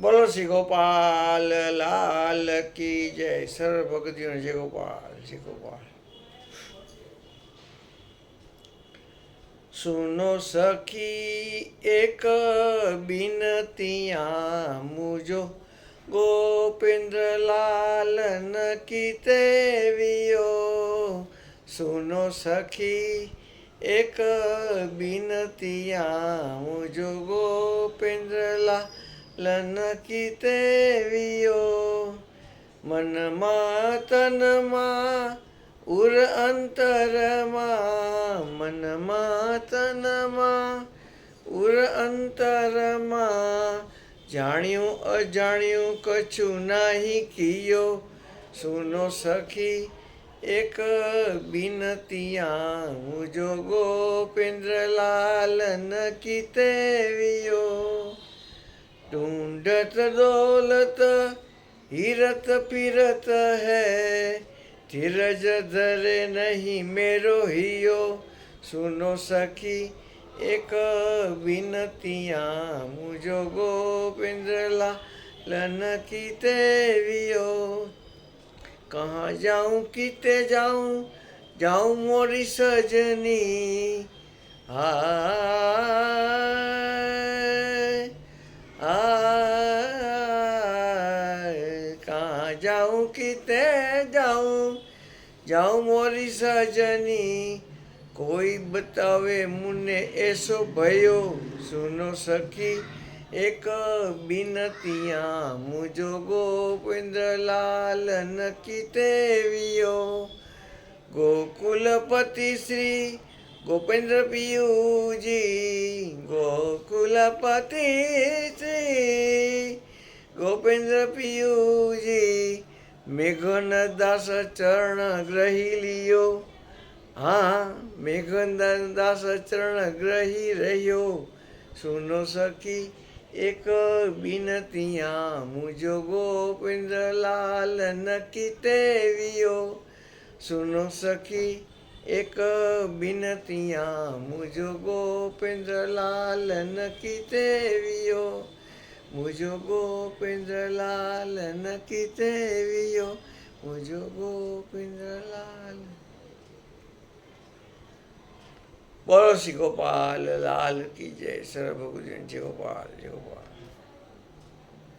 बोलो श्री गोपाल, लाल की जय। सर्व भक्ति जय गोपाल जय गोपाल। सुनो सखी, एक बिनतिया मुझो गोपिंद्र न की तेवियो सुनो सखी, एक बिनतिया मुझो गोपिंद्र लाल નકીતે વિયો મનમાં તનમાં ઉર અંતરમાં મનમાં તનમાં ઉર અંતરમાં જાણ્યું અજાણ્યું કછું નાહી કિયો સુનો સખી એક બિનતિયા મુજો ગોપેન્દ્રલાલ નકીતે વિયો ढूंढत दौलत, हीरत पीरत है। धीरज धरे नहीं मेरो हियो। सुनो सखी, एक विनतियाँ मुझो गोपेंद्र लालन की तेवियो कहाँ जाऊँ, किते जाऊँ जाऊँ मोरी सजनी। हाय। जाऊँ किते जाऊँ? जाऊँ मोरी सजनी, कोई बतावे मुने ऐसो भयो? सुनो सखी, एक बिनतियाँ, मुझो गोविंद्र लाल नकीते वियो गोकुलपति श्री गोपेंद्र पियू जी, गोकुलपति श्री गोपेंद्र पियू जी मेघन दास चरण ग्रही लियो हाँ मेघन दास चरण ग्रही रहियो सुनो सखी एक बिनतियाँ मुझो गोपेंद्र लाल नकीते वियो सुनो सखी एक बिनतियाँ मुझो गोपेंद्र लाल नकीते वियो मुझो गोपेंद्र लाल नकीते वियो मुझो गोपेंद्र लाल बोलो श्री गोपाल लाल की जय सर्व